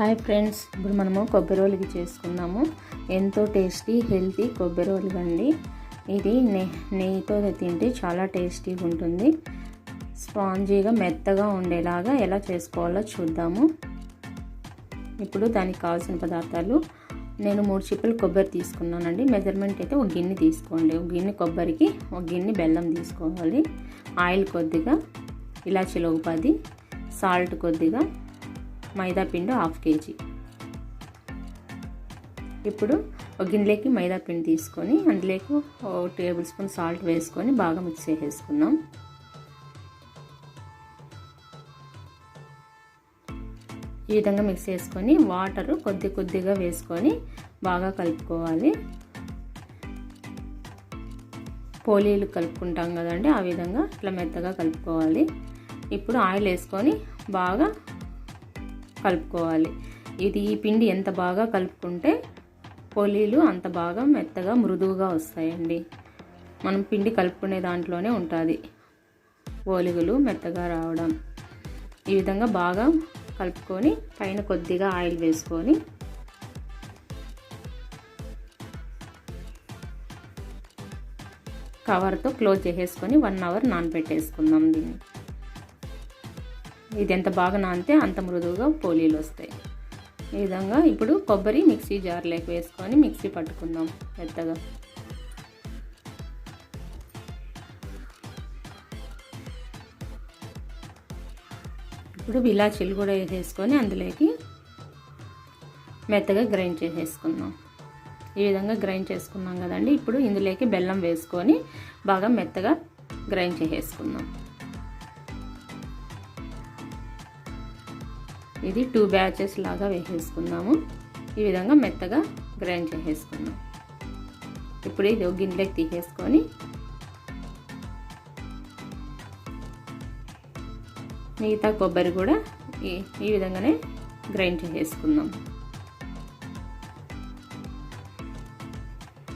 Hi friends ఇప్పుడు మనము కొబ్బరి ఒలిగి చేసుకున్నాము ఎంతో టేస్టీ హెల్తీ కొబ్బరి రోలు ఇది నె నెయ్యితో తింటే చాలా టేస్టీగా ఉంటుంది. స్పాంజీగా మెత్తగా ఉండేలాగా ఎలా చేసుకోవాలో చూద్దాము. ఇప్పుడు దానికి కావాల్సిన పదార్థాలు. నేను మూడు చిప్పలు కొబ్బరి తీసుకున్నానండి. మెజర్మెంట్ అయితే ఒక గిన్నె తీసుకోండి. ఒక గిన్నె కొబ్బరికి ఒక గిన్నె బెల్లం తీసుకోవాలి. ఆయిల్ కొద్దిగా ఇలాచీలు ఒక పది సాల్ట్ కొద్దిగా మైదాపిండి హాఫ్ కేజీ. ఇప్పుడు ఒక గిన్నెలోకి మైదాపిండి తీసుకొని అందులోకి ఒక టేబుల్ స్పూన్ సాల్ట్ వేసుకొని బాగా మిక్స్ చేసేసుకుందాం. ఈ విధంగా మిక్స్ చేసుకొని వాటర్ కొద్ది కొద్దిగా వేసుకొని బాగా కలుపుకోవాలి. పోలీలు కలుపుకుంటాం కదండి ఆ విధంగా ఇట్లా మెత్తగా కలుపుకోవాలి. ఇప్పుడు ఆయిల్ వేసుకొని బాగా కలుపుకోవాలి. ఇది ఈ పిండి ఎంత బాగా కలుపుకుంటే పోలీలు అంత బాగా మెత్తగా మృదువుగా వస్తాయండి. మనం పిండి కలుపుకునే దాంట్లోనే ఉంటుంది. పోలిగులు మెత్తగా రావడం. ఈ విధంగా బాగా కలుపుకొని పైన కొద్దిగా ఆయిల్ వేసుకొని కవర్తో క్లోజ్ చేసేసుకొని వన్ అవర్ నానబెట్టేసుకుందాం దీన్ని. ఇది ఎంత బాగా నానితే అంత మృదువుగా పోలీలు వస్తాయి. ఈ విధంగా ఇప్పుడు కొబ్బరి మిక్సీ జార్లోకి వేసుకొని మిక్సీ పట్టుకుందాం మెత్తగా. ఇప్పుడు ఇలాచీలు కూడా వేసేసుకొని అందులోకి మెత్తగా గ్రైండ్ చేసేసుకుందాం. ఈ విధంగా గ్రైండ్ చేసుకున్నాం కదండి. ఇప్పుడు ఇందులోకి బెల్లం వేసుకొని బాగా మెత్తగా గ్రైండ్ చేసేసుకుందాం. ఇది టూ బ్యాచెస్ లాగా వేసేసుకుందాము. ఈ విధంగా మెత్తగా గ్రైండ్ చేసేసుకుందాం. ఇప్పుడు ఇది ఒక తీసేసుకొని మిగతా కొబ్బరి కూడా ఈ ఈ విధంగానే గ్రైండ్ చేసేసుకుందాం.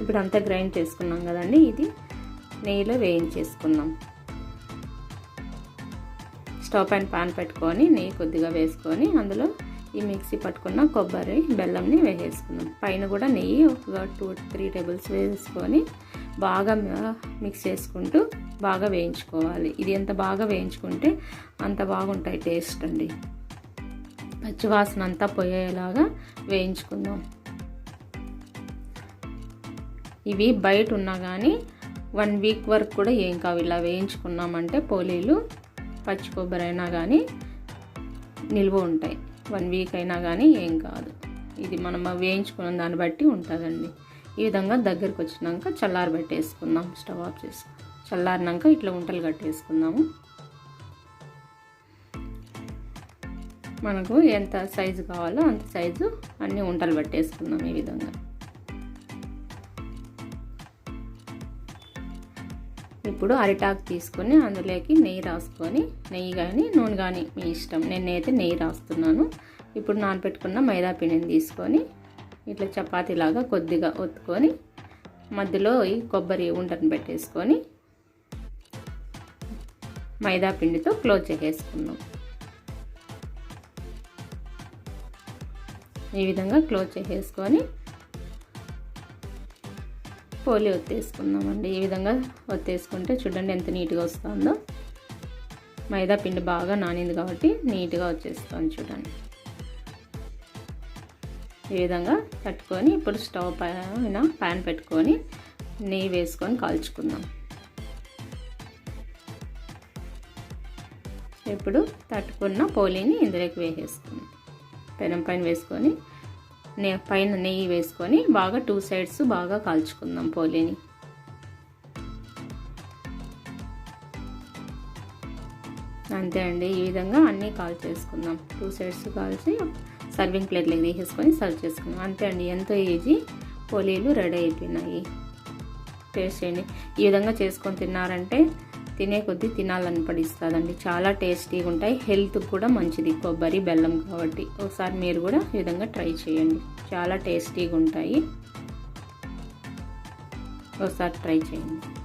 ఇప్పుడు అంతా గ్రైండ్ చేసుకున్నాం కదండి ఇది నెయ్యిలో వేయించేసుకుందాం. స్టవ్ పైన పాన్ పెట్టుకొని నెయ్యి కొద్దిగా వేసుకొని అందులో ఈ మిక్సీ పట్టుకున్న కొబ్బరి బెల్లంని వేసేసుకుందాం. పైన కూడా నెయ్యి ఒక టూ త్రీ టేబుల్స్ వేసుకొని బాగా మిక్స్ చేసుకుంటూ బాగా వేయించుకోవాలి. ఇది ఎంత బాగా వేయించుకుంటే అంత బాగుంటాయి టేస్ట్ అండి. పచ్చివాసన అంతా పోయేలాగా వేయించుకుందాం. ఇవి బయట ఉన్నా కానీ వన్ వీక్ వరకు కూడా ఏం కావు. ఇలా వేయించుకున్నామంటే పోలీలు పచ్చి కొబ్బరి అయినా కానీ నిల్వ ఉంటాయి. వన్ వీక్ అయినా కానీ ఏం కాదు. ఇది మనం వేయించుకున్న దాన్ని బట్టి ఉంటుందండి. ఈ విధంగా దగ్గరికి వచ్చినాక చల్లారి పెట్టేసుకుందాం స్టవ్ ఆఫ్ చేసి. చల్లారినాక ఇట్లా ఉంటలు కట్టేసుకుందాము. మనకు ఎంత సైజు కావాలో అంత సైజు అన్నీ ఉంటలు పెట్టేసుకుందాం ఈ విధంగా. ఇప్పుడు అరిటాకు తీసుకొని అందులోకి నెయ్యి రాసుకొని నెయ్యి కానీ నూనె కానీ మీ ఇష్టం. నేనైతే నెయ్యి రాస్తున్నాను. ఇప్పుడు నానబెట్టుకున్న మైదా పిండిని తీసుకొని ఇట్లా చపాతీలాగా కొద్దిగా ఒత్తుకొని మధ్యలో ఈ కొబ్బరి ఉండని పెట్టేసుకొని మైదా పిండితో క్లోజ్ చేసేసుకున్నాం ఈ విధంగా క్లోజ్ చేసేసుకొని పోలి ఒత్తేసుకుందామండి. ఈ విధంగా ఒత్తేసుకుంటే చూడండి ఎంత నీట్గా వస్తుందో. మైదా పిండి బాగా నానింది కాబట్టి నీట్గా వచ్చేస్తుంది చూడండి. ఈ విధంగా పెట్టుకొని ఇప్పుడు స్టవ్ పైన ప్యాన్ పెట్టుకొని నెయ్యి వేసుకొని కాల్చుకుందాం. ఇప్పుడు తట్టుకున్న పోలీని ఇందులోకి వేసేసుకుందాం. పెనం పైన వేసుకొని పైన నెయ్యి వేసుకొని బాగా టూ సైడ్స్ బాగా కాల్చుకుందాం పోలిని. అంతే అండి ఈ విధంగా అన్నీ కాల్ చేసుకుందాం. టూ సైడ్స్ కాల్చి సర్వింగ్ ప్లేట్లోకి తీసేసుకొని సర్వ్ చేసుకుందాం. అంతే అండి ఎంతో ఈజీ. పోలీలు రెడీ అయిపోయినాయి. టేస్ట్ చేయండి. ఈ విధంగా చేసుకొని తిన్నారంటే తినే కొద్దీ తినాలని అండి చాలా టేస్టీగా ఉంటాయి. హెల్త్కి కూడా మంచిది. కొబ్బరి బెల్లం కాబట్టి. ఒకసారి మీరు కూడా ఈ విధంగా ట్రై చేయండి. చాలా టేస్టీగా ఉంటాయి. ఒకసారి ట్రై చేయండి.